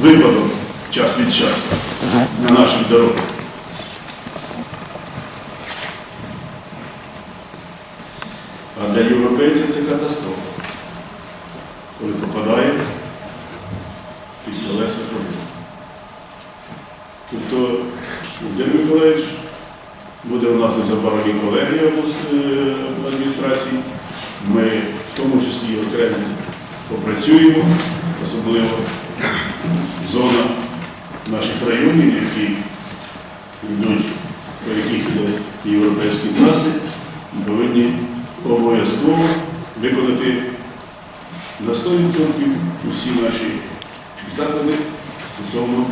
випадок час від часу на наших дорогах. А для європейців це катастрофа, коли попадає під колеса проблем. Тобто, Володимир Миколаївич, буде у нас і колегія облас- е, адміністрації. Ми в тому числі окремо попрацюємо, особливо зона наших районів, які йдуть, по яких йдуть європейські траси, повинні обов'язково виконати на 100% усі наші заходи стосовно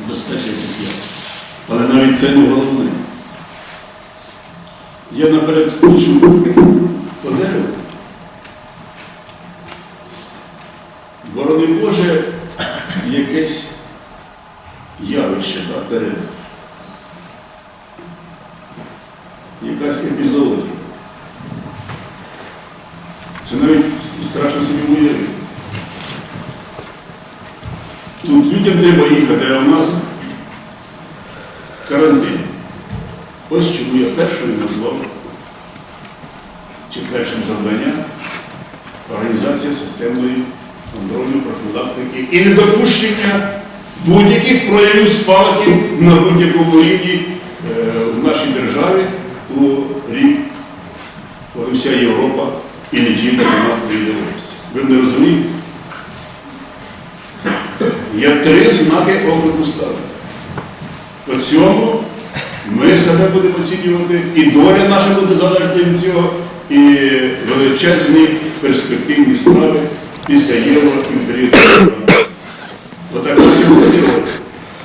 забезпечення цих. Але навіть це не головне. Я наперед спішу по дереву. Борони Боже, якесь явище так, перед. Якась епізодія. Це навіть страшно собі уявити. Тут людям треба їхати, а у нас карантин. Ось чому я першою назвав, чи першим завданням організація системної контролю, профілактики і недопущення будь-яких проявів спалахів на будь-якому рівні е, в нашій державі у рік, коли вся Європа і не тільки до нас приєдналися. Ви не розумієте? Я три знаки оклику ставлю. По цьому ми себе будемо оцінювати, і доля наша буде залежати від цього, і величезні перспективні справи після євро в. Отак ось і буде.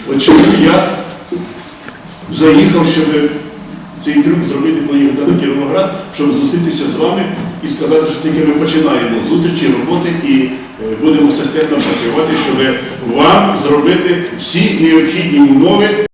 От я заїхав, щоб цей трюк зробити, поїхати до Кіровоград, щоб зустрітися з вами і сказати, що тільки ми починаємо зустрічі, роботи і е, будемо системно працювати, щоб вам зробити всі необхідні умови